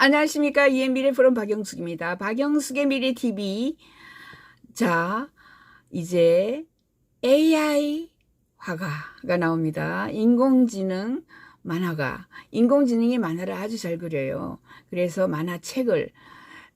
안녕하십니까. 이엠미래 프롬 박영숙입니다. 박영숙의 미래 TV. 자, 이제 AI 화가가 나옵니다. 인공지능 만화가. 인공지능이 만화를 아주 잘 그려요. 그래서 만화책을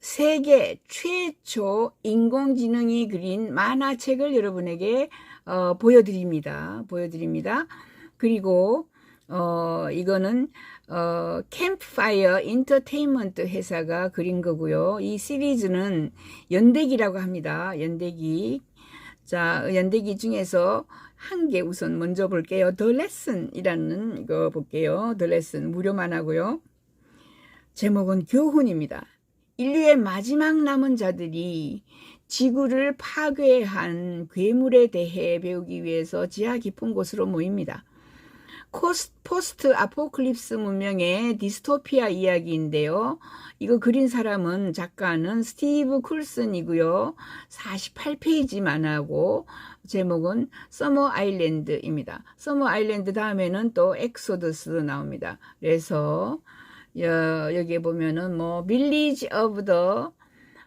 세계 최초 인공지능이 그린 만화책을 여러분에게 어, 보여드립니다. 보여드립니다. 그리고 어, 이거는 어, 캠프파이어 인터테인먼트 회사가 그린 거고요. 이 시리즈는 연대기라고 합니다. 연대기. 자, 연대기 중에서 한 개 우선 먼저 볼게요. The Lesson이라는 이거 볼게요. The Lesson 무료만 하고요. 제목은 교훈입니다. 인류의 마지막 남은 자들이 지구를 파괴한 괴물에 대해 배우기 위해서 지하 깊은 곳으로 모입니다. 포스트 아포클립스 문명의 디스토피아 이야기인데요. 이거 그린 사람은 작가는 스티브 쿨슨이고요. 48페이지만 하고 제목은 서머 아일랜드입니다. 서머 아일랜드 다음에는 또 엑소더스 나옵니다. 그래서 여, 여기에 보면은 뭐 빌리지 오브 더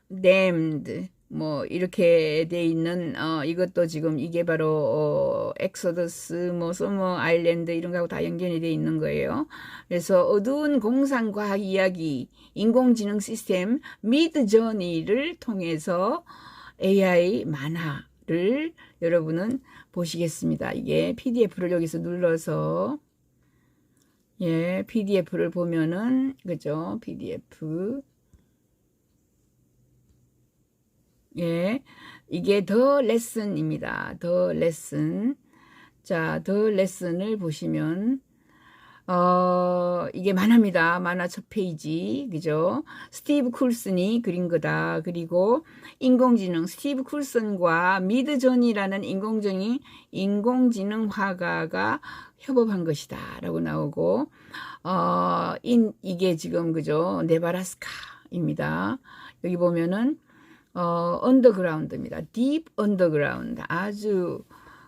damned 뭐 이렇게 돼 있는 어 이것도 지금 이게 바로 어 엑소더스 뭐 서머 아일랜드 이런 거하고 다 연결이 돼 있는 거예요. 그래서 어두운 공상 과학 이야기 인공지능 시스템 미드 저니를 통해서 AI 만화를 여러분은 보시겠습니다. 이게 PDF를 여기서 눌러서 예, PDF를 보면은 그죠? PDF 예, 이게 더 레슨입니다. 더 레슨. 자, 더 레슨을 보시면 어, 이게 만화입니다. 만화 첫 페이지. 그죠? 스티브 쿨슨이 그린 거다. 그리고 인공지능, 스티브 쿨슨과 미드 존이라는 인공지능, 인공지능 화가가 협업한 것이다. 라고 나오고, 어, 인, 이게 지금, 그죠? 네바라스카입니다. 여기 보면은, 어, 언더그라운드입니다. 딥 언더그라운드. 아주,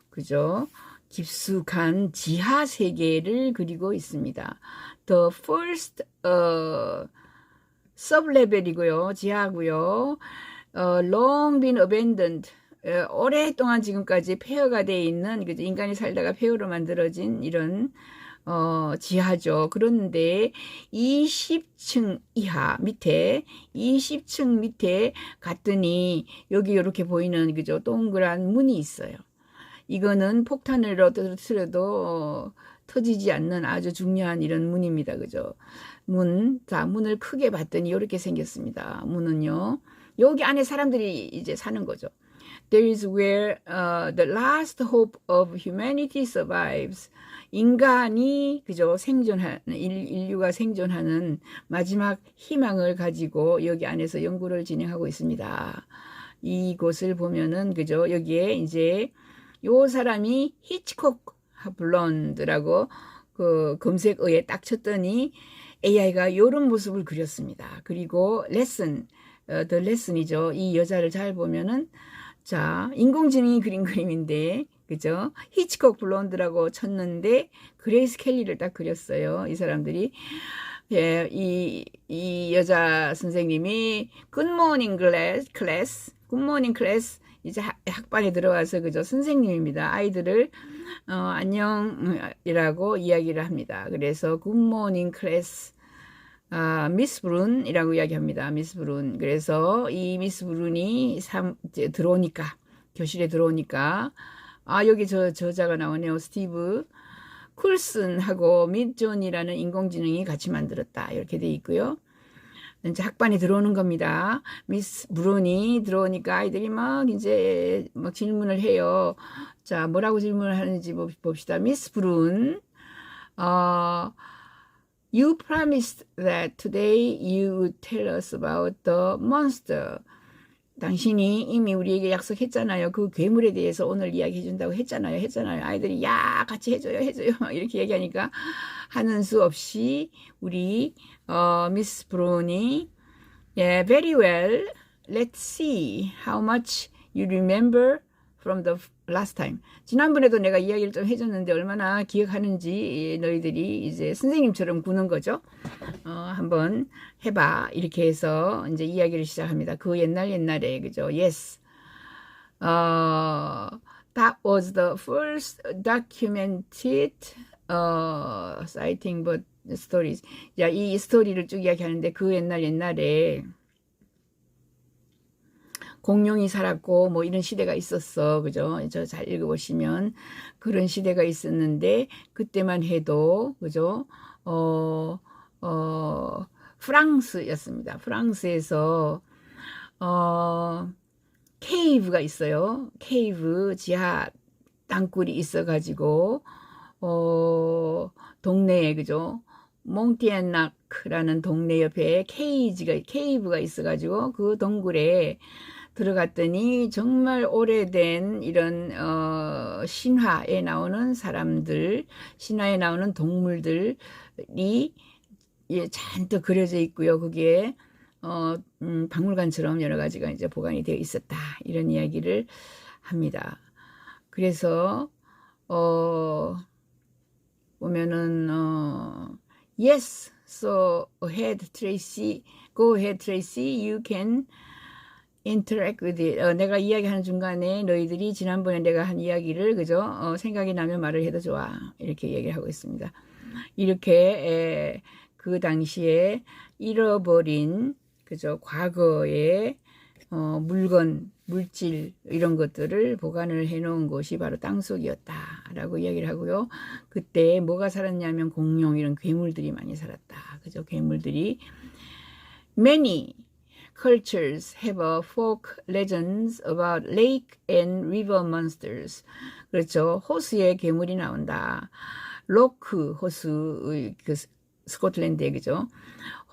그죠? 깊숙한 지하 세계를 그리고 있습니다. The first, 어, sublevel이고요. 지하고요. 어, long been abandoned. 어, 오랫동안 지금까지 폐허가 돼 있는, 그죠? 인간이 살다가 폐허로 만들어진 이런, 어, 지하죠. 그런데 20층 이하 밑에 20층 밑에 갔더니 여기 이렇게 보이는 그죠? 동그란 문이 있어요. 이거는 폭탄을 터뜨려도 어, 터지지 않는 아주 중요한 이런 문입니다. 그죠? 문, 자, 문을 크게 봤더니 이렇게 생겼습니다. 문은요. 여기 안에 사람들이 이제 사는 거죠. There is where uh, the last hope of humanity survives. 인간이 그죠 생존하는 인류가 생존하는 마지막 희망을 가지고 여기 안에서 연구를 진행하고 있습니다. 이곳을 보면은 그죠 여기에 이제 요 사람이 히치콕 블론드라고 그 검색어에 딱 쳤더니 AI가 요런 모습을 그렸습니다. 그리고 레슨, 어, 더 레슨이죠. 이 여자를 잘 보면은 자, 인공지능이 그린 그림인데, 그죠? 히치콕 블론드라고 쳤는데, 그레이스 켈리를 딱 그렸어요. 이 사람들이. 예, 이, 이 여자 선생님이 굿모닝 클래스, 클래스, 굿모닝 클래스, 이제 학반에 들어와서 그죠? 선생님입니다. 아이들을, 어, 안녕이라고 이야기를 합니다. 그래서 굿모닝 클래스, 아, 미스 브룬이라고 이야기합니다. 미스 브룬. 그래서 이 미스 브룬이 삼, 이제 들어오니까, 교실에 들어오니까, 아, 여기 저, 저자가 나오네요. 스티브 쿨슨하고 mid존이라는 인공지능이 같이 만들었다. 이렇게 돼 있고요. 이제 학반에 들어오는 겁니다. 미스 브룬이 들어오니까 아이들이 막 이제 막 질문을 해요. 자, 뭐라고 질문을 하는지 봅시다. 미스 브룬, 어, You promised that today you would tell us about the monster. 당신이 이미 우리에게 약속했잖아요. 그 괴물에 대해서 오늘 이야기해 준다고 했잖아요. 했잖아요. 아이들이 야 같이 해줘요, 해줘요. 이렇게 얘기하니까 하는 수 없이 우리 어, 미스 브론이 yeah, very well. Let's see how much you remember from the last time. 지난번에도 내가 이야기를 좀 해줬는데 얼마나 기억하는지 너희들이 이제 선생님처럼 구는 거죠. 어, 한번 해봐. 이렇게 해서 이제 이야기를 시작합니다. 그 옛날 옛날에 그죠? Yes. 어, that was the first documented 어, sighting but stories. 야, 이 스토리를 쭉 이야기하는데 그 옛날 옛날에 공룡이 살았고 뭐 이런 시대가 있었어. 그죠? 저 잘 읽어보시면 그런 시대가 있었는데 그때만 해도 그죠? 어, 어, 프랑스였습니다. 프랑스에서 어, 케이브가 있어요. 케이브 지하 땅굴이 있어가지고 어, 동네에 그죠? 몽티안낙라는 동네 옆에 케이지가 케이브가 있어가지고 그 동굴에 들어갔더니 정말 오래된 이런 어, 신화에 나오는 사람들, 신화에 나오는 동물들이 예, 잔뜩 그려져 있고요. 거기에 어, 음, 박물관처럼 여러 가지가 이제 보관이 되어 있었다. 이런 이야기를 합니다. 그래서 어, 보면은 어, yes, so ahead, Tracy, go ahead, Tracy, you can interact with it. 어, 내가 이야기하는 중간에 너희들이 지난번에 내가 한 이야기를 그죠? 어, 생각이 나면 말을 해도 좋아. 이렇게 얘기를 하고 있습니다. 이렇게 에, 그 당시에 잃어버린 그죠? 과거의 어, 물건, 물질 이런 것들을 보관을 해놓은 곳이 바로 땅속이었다라고 이야기를 하고요. 그때 뭐가 살았냐면 공룡 이런 괴물들이 많이 살았다. 그죠? 괴물들이 many cultures have a folk legends about lake and river monsters. 그렇죠. 호수에 괴물이 나온다. 로크 호수 그 스코틀랜드에 그죠.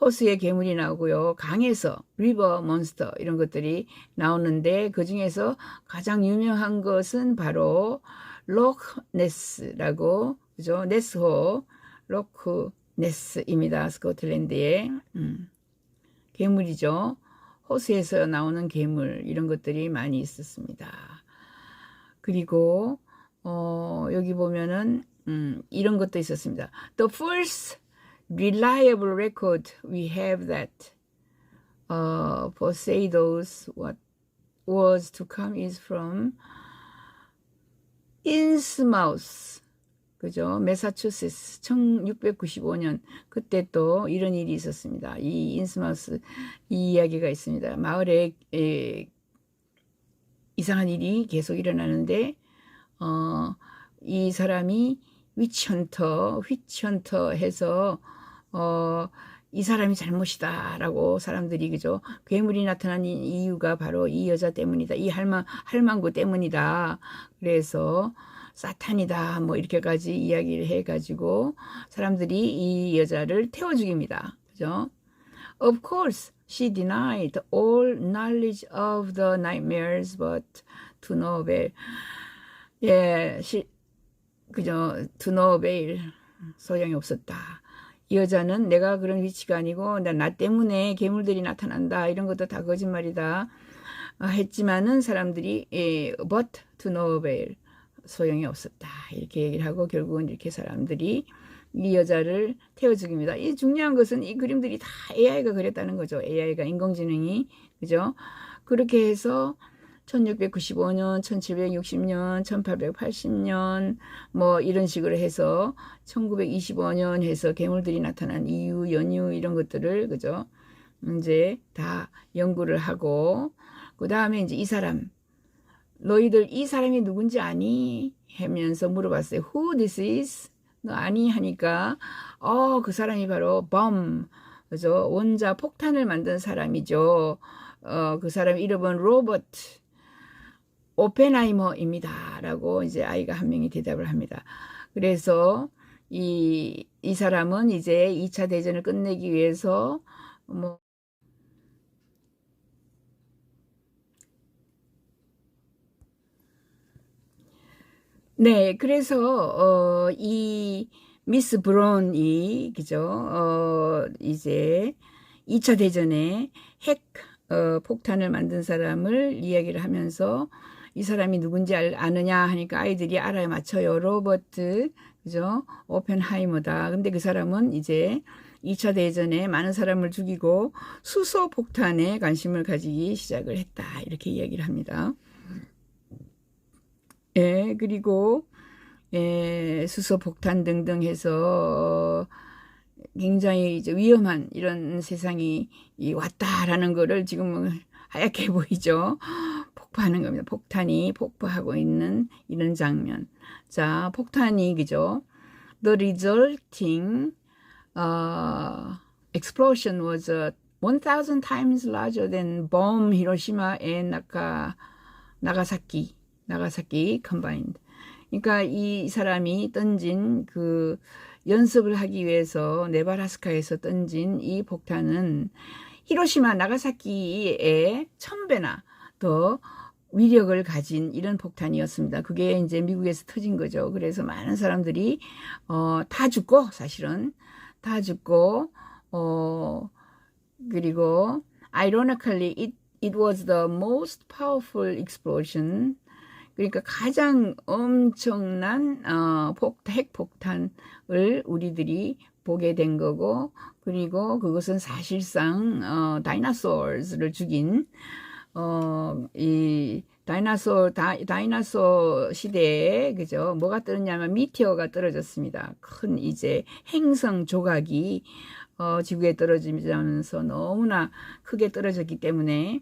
호수에 괴물이 나오고요. 강에서 리버 몬스터 이런 것들이 나오는데 그 중에서 가장 유명한 것은 바로 로크네스라고 그죠. 네스호 로크네스입니다. 스코틀랜드의 음, 괴물이죠. 호수에서 나오는 괴물 이런 것들이 많이 있었습니다. 그리고 어, 여기 보면은 음, 이런 것도 있었습니다. The first reliable record we have that uh, Poseido's what was to come is from Innsmouth 그죠? 메사추세츠 1695년 그때 또 이런 일이 있었습니다. 이 인스마우스 이 이야기가 있습니다. 마을에 에, 이상한 일이 계속 일어나는데 어, 이 사람이 위치헌터, 휘치헌터 해서 어, 이 사람이 잘못이다라고 사람들이 그죠 괴물이 나타난 이유가 바로 이 여자 때문이다 이 할망 할망구 때문이다 그래서 사탄이다 뭐 이렇게까지 이야기를 해가지고 사람들이 이 여자를 태워 죽입니다. 그죠? Of course she denied all knowledge of the nightmares but to no avail. 예, 시, 그죠? To no avail. 소용이 없었다. 이 여자는 내가 그런 위치가 아니고 나, 나 때문에 괴물들이 나타난다. 이런 것도 다 거짓말이다. 어, 했지만은 사람들이 예, but to no avail 소용이 없었다 이렇게 얘기를 하고 결국은 이렇게 사람들이 이 여자를 태워 죽입니다. 이 중요한 것은 이 그림들이 다 AI가 그렸다는 거죠. AI가 인공지능이 그죠? 그렇게 해서 1695년, 1760년, 1880년 뭐 이런 식으로 해서 1925년 해서 괴물들이 나타난 이유, 연유 이런 것들을 그죠? 이제 다 연구를 하고 그 다음에 이제 이 사람 너희들 이 사람이 누군지 아니? 하면서 물어봤어요. Who this is? 너 아니? 하니까 어 그 사람이 바로 범 그죠? 원자 폭탄을 만든 사람이죠. 어, 그 사람 이름은 로버트 오펜하이머입니다. 라고 이제 아이가 한 명이 대답을 합니다. 그래서 이, 이 사람은 이제 2차 대전을 끝내기 위해서 뭐 네, 그래서 어, 이 미스 브론이 그죠? 어, 이제 2차 대전에 핵 어, 폭탄을 만든 사람을 이야기를 하면서 이 사람이 누군지 알, 아느냐 하니까 아이들이 알아요. 맞춰요. 로버트, 그죠? 오펜하이머다. 근데 그 사람은 이제 2차 대전에 많은 사람을 죽이고 수소 폭탄에 관심을 가지기 시작을 했다. 이렇게 이야기를 합니다. 예, 그리고 예, 수소 폭탄 등등 해서 굉장히 이제 위험한 이런 세상이 왔다라는 거를 지금 하얗게 보이죠. 폭파하는 겁니다. 폭탄이 폭파하고 있는 이런 장면. 자, 폭탄이 그죠? The resulting uh, explosion was uh, 1,000 times larger than bomb Hiroshima and Naka, 나가사키, combined. 그러니까 이 사람이 던진 그 연습을 하기 위해서 네바라스카에서 던진 이 폭탄은 히로시마 나가사키의 천 배나 더 위력을 가진 이런 폭탄이었습니다. 그게 이제 미국에서 터진 거죠. 그래서 많은 사람들이 어, 다 죽고 사실은 다 죽고 어 그리고 ironically it it was the most powerful explosion 그러니까 가장 엄청난 어, 폭, 핵폭탄을 우리들이 보게 된 거고 그리고 그것은 사실상 어, 다이나소르를 죽인 어, 이 다이나소 다, 다이나소 시대에 그죠 뭐가 떨어졌냐면 미티어가 떨어졌습니다. 큰 이제 행성 조각이 어, 지구에 떨어지면서 너무나 크게 떨어졌기 때문에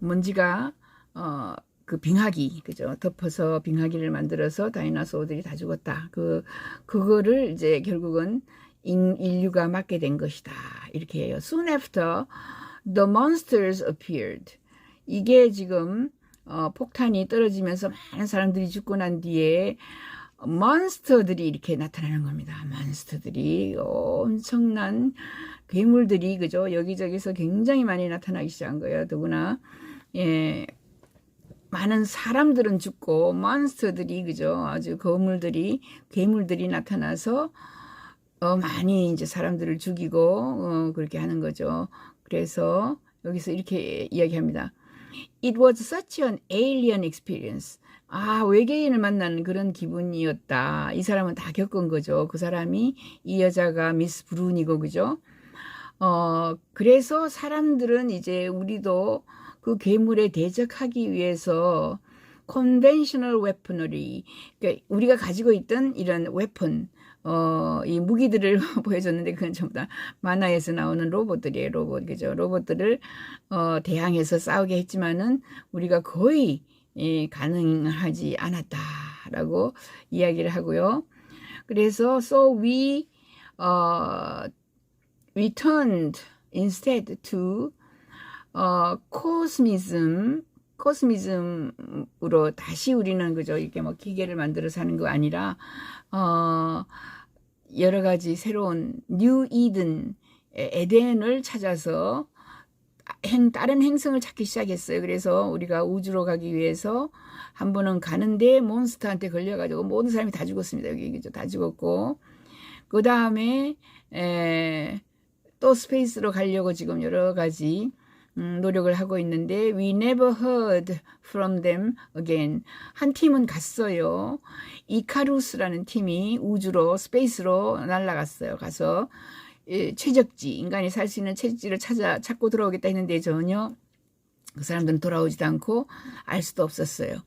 먼지가 어, 그 빙하기 그죠? 덮어서 빙하기를 만들어서 다이나소들이 다 죽었다. 그 그거를 이제 결국은 인, 인류가 맞게 된 것이다. 이렇게 해요. Soon after the monsters appeared. 이게 지금 어, 폭탄이 떨어지면서 많은 사람들이 죽고 난 뒤에 몬스터들이 이렇게 나타나는 겁니다. 몬스터들이 엄청난 괴물들이 그죠? 여기저기서 굉장히 많이 나타나기 시작한 거예요. 더구나 예 많은 사람들은 죽고 몬스터들이 그죠 아주 거물들이 괴물들이 나타나서 어, 많이 이제 사람들을 죽이고 어, 그렇게 하는 거죠. 그래서 여기서 이렇게 이야기합니다. It was such an alien experience. 아, 외계인을 만나는 그런 기분이었다. 이 사람은 다 겪은 거죠. 그 사람이 이 여자가 미스 브룬이고 그죠? 어, 그래서 사람들은 이제 우리도 그 괴물에 대적하기 위해서 컨벤셔널 웨퍼너리 그러니까 우리가 가지고 있던 이런 웨폰 어, 이 무기들을 보여줬는데 그건 전부 다 만화에서 나오는 로봇들이에요. 로봇 그죠? 로봇들을 어, 대항해서 싸우게 했지만은 우리가 거의 예, 가능하지 않았다라고 이야기를 하고요. 그래서 so we uh, we turned instead to 어, 코스미즘, 코스미즘으로 다시 우리는 그죠 이렇게 뭐 기계를 만들어서 하는 거 아니라 어, 여러 가지 새로운 뉴 이든 에덴을 찾아서 행, 다른 행성을 찾기 시작했어요. 그래서 우리가 우주로 가기 위해서 한 번은 가는데 몬스터한테 걸려가지고 모든 사람이 다 죽었습니다. 여기 그죠? 다 죽었고 그 다음에 또 스페이스로 가려고 지금 여러 가지 음, 노력을 하고 있는데 we never heard from them again. 한 팀은 갔어요. 이카루스라는 팀이 우주로 스페이스로 날아갔어요. 가서 예, 최적지 인간이 살 수 있는 최적지를 찾아 찾고 들어오겠다 했는데 전혀 그 사람들은 돌아오지도 않고 알 수도 없었어요.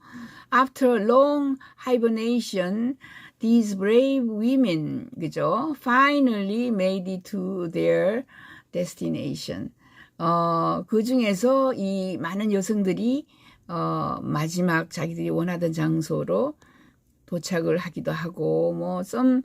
After long hibernation, these brave women, 그죠? Finally made it to their destination. 어, 그 중에서 이 많은 여성들이 어, 마지막 자기들이 원하던 장소로 도착을 하기도 하고 뭐좀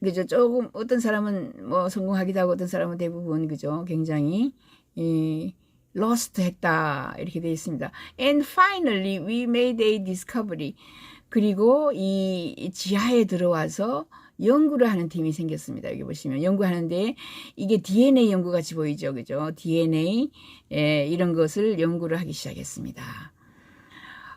그죠 조금 어떤 사람은 뭐 성공하기도 하고 어떤 사람은 대부분 그죠 굉장히 이 lost 했다 이렇게 되어 있습니다. And finally we made a discovery. 그리고 이 지하에 들어와서 연구를 하는 팀이 생겼습니다. 여기 보시면 연구하는데 이게 DNA 연구 같이 보이죠. 그죠? DNA 예, 이런 것을 연구를 하기 시작했습니다.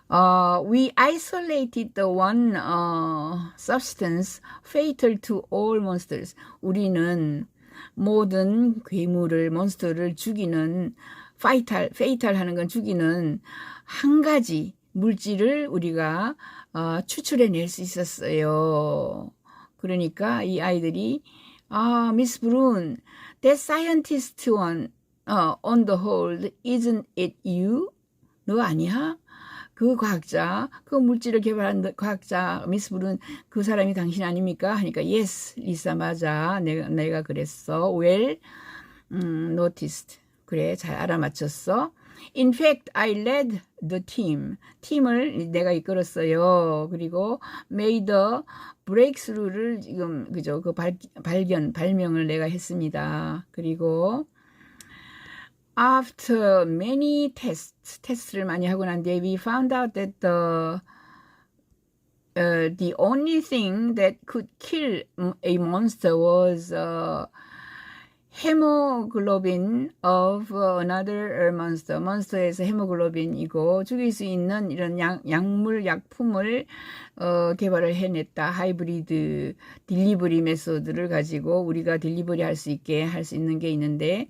Uh, we isolated the one uh, substance fatal to all monsters. 우리는 모든 괴물을 몬스터를 죽이는 파이탈 페이탈 하는 건 죽이는 한 가지 물질을 우리가 어, 추출해낼 수 있었어요. 그러니까 이 아이들이 아 미스 브룬 that scientist one 어, on the whole isn't it you? 너 아니야? 그 과학자, 그 물질을 개발한 과학자 미스 브룬 그 사람이 당신 아닙니까? 하니까 yes 리사 맞아 내가 내가 그랬어 well 음, noticed 그래 잘 알아맞혔어. In fact, I led the team. 팀을 내가 이끌었어요. 그리고 made the breakthrough를 지금 그죠 그 발, 발견 발명을 내가 했습니다. 그리고 after many tests 테스트를 많이 하고 난 뒤에 we found out that the uh, the only thing that could kill a monster was uh, 헤모글로빈 of another monster. monster에서 헤모글로빈이고 죽일 수 있는 이런 약, 약물 약품을 어, 개발을 해냈다. 하이브리드 딜리버리 메소드를 가지고 우리가 딜리버리 할 수 있게 할 수 있는 게 있는데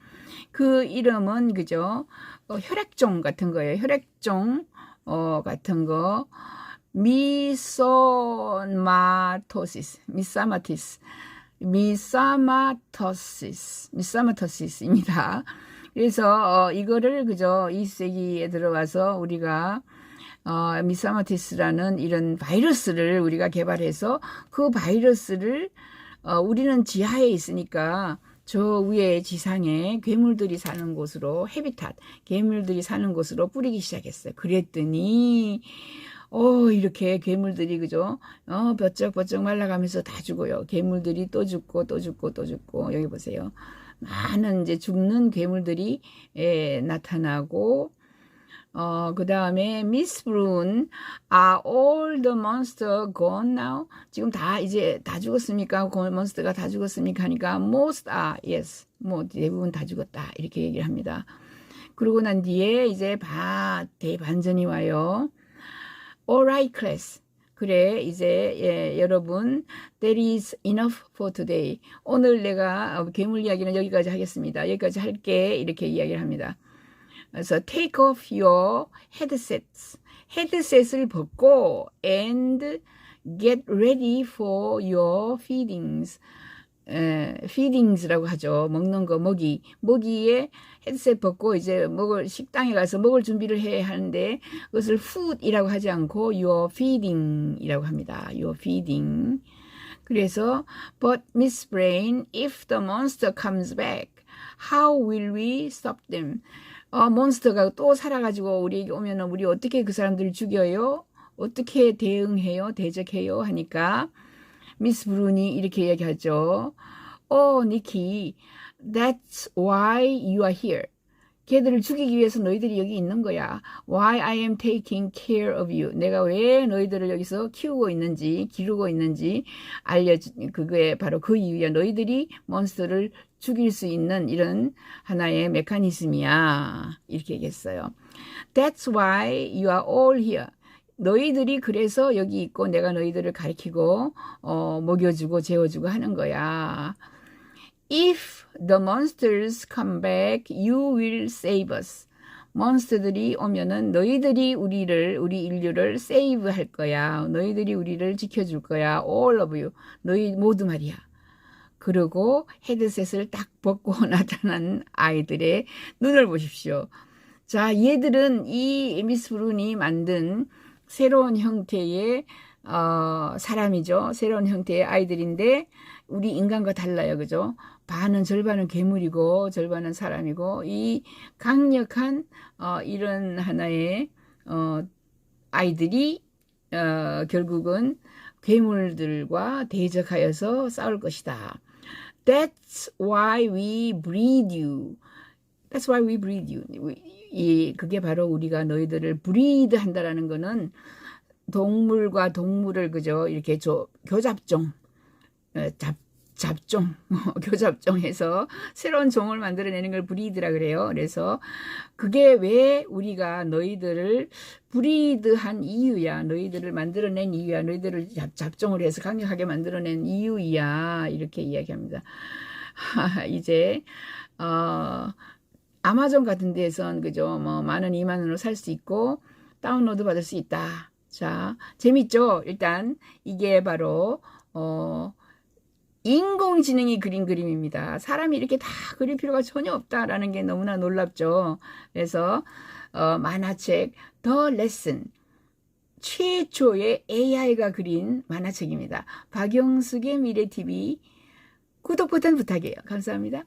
그 이름은 그죠? 어, 혈액종 같은 거예요. 혈액종 어, 같은 거 미소마토시스, 미사마티스. 미사마토시스, 미사마토시스입니다. 그래서 어, 이거를 그저 2세기에 들어와서 우리가 어, 미사마티스라는 이런 바이러스를 우리가 개발해서 그 바이러스를 어, 우리는 지하에 있으니까 저 위에 지상에 괴물들이 사는 곳으로 헤비탓, 괴물들이 사는 곳으로 뿌리기 시작했어요. 그랬더니 어, 이렇게 괴물들이, 그죠? 어, 버쩍버쩍 말라가면서 다 죽어요. 괴물들이 또 죽고, 또 죽고, 또 죽고. 여기 보세요. 많은 이제 죽는 괴물들이, 예, 나타나고, 어, 그 다음에, Miss Brune, are all the monster gone now? 지금 다, 이제 다 죽었습니까? 몬스터가 다 죽었습니까? 하니까, most are, yes. 뭐, 대부분 다 죽었다. 이렇게 얘기를 합니다. 그러고 난 뒤에 이제 바, 대반전이 와요. Alright class. 그래 이제 예, 여러분 There is enough for today. 오늘 내가 어, 괴물 이야기는 여기까지 하겠습니다. 여기까지 할게 이렇게 이야기를 합니다. 그래서 take off your headsets. 헤드셋을 벗고 and get ready for your feedings. 에, feedings라고 하죠. 먹는 거 먹이. 먹이에 헤드셋 벗고 이제 먹을 식당에 가서 먹을 준비를 해야 하는데 그것을 food이라고 하지 않고 your feeding이라고 합니다. your feeding. 그래서 but Miss Brain, if the monster comes back, how will we stop them? 어, 몬스터가 또 살아가지고 우리에게 오면은 우리 어떻게 그 사람들을 죽여요? 어떻게 대응해요? 대적해요? 하니까 미스 브룬이 이렇게 얘기하죠. 어, 니키, that's why you are here. 걔들을 죽이기 위해서 너희들이 여기 있는 거야. Why I am taking care of you. 내가 왜 너희들을 여기서 키우고 있는지, 기르고 있는지 알려주, 그게 바로 그 이유야. 너희들이 몬스터를 죽일 수 있는 이런 하나의 메커니즘이야. 이렇게 얘기했어요. That's why you are all here. 너희들이 그래서 여기 있고 내가 너희들을 가르치고 어, 먹여주고 재워주고 하는 거야. If the monsters come back, you will save us. 몬스터들이 오면은 너희들이 우리를 우리 인류를 세이브 할 거야. 너희들이 우리를 지켜줄 거야. All of you. 너희 모두 말이야. 그리고 헤드셋을 딱 벗고 나타난 아이들의 눈을 보십시오. 자, 얘들은 이 미스 브룬이 만든 새로운 형태의 어, 사람이죠. 새로운 형태의 아이들인데 우리 인간과 달라요. 그죠? 반은 절반은 괴물이고 절반은 사람이고 이 강력한 어, 이런 하나의 어, 아이들이 어, 결국은 괴물들과 대적하여서 싸울 것이다. That's why we breed you. That's why we breed you. 이 그게 바로 우리가 너희들을 브리드 한다라는 거는 동물과 동물을 그저 이렇게 저 교잡종 어, 잡 잡종 교잡종해서 새로운 종을 만들어내는 걸 브리드라 그래요. 그래서 그게 왜 우리가 너희들을 브리드한 이유야. 너희들을 만들어낸 이유야. 너희들을 잡, 잡종을 해서 강력하게 만들어낸 이유야. 이렇게 이야기합니다. 이제 어 아마존 같은 데선 그죠 뭐 만원 이만 원으로 살 수 있고 다운로드 받을 수 있다. 자, 재밌죠? 일단 이게 바로 어 인공지능이 그린 그림입니다. 사람이 이렇게 다 그릴 필요가 전혀 없다라는 게 너무나 놀랍죠. 그래서 어, 만화책 더 레슨 최초의 AI가 그린 만화책입니다. 박영숙의 미래TV 구독 버튼 부탁해요. 감사합니다.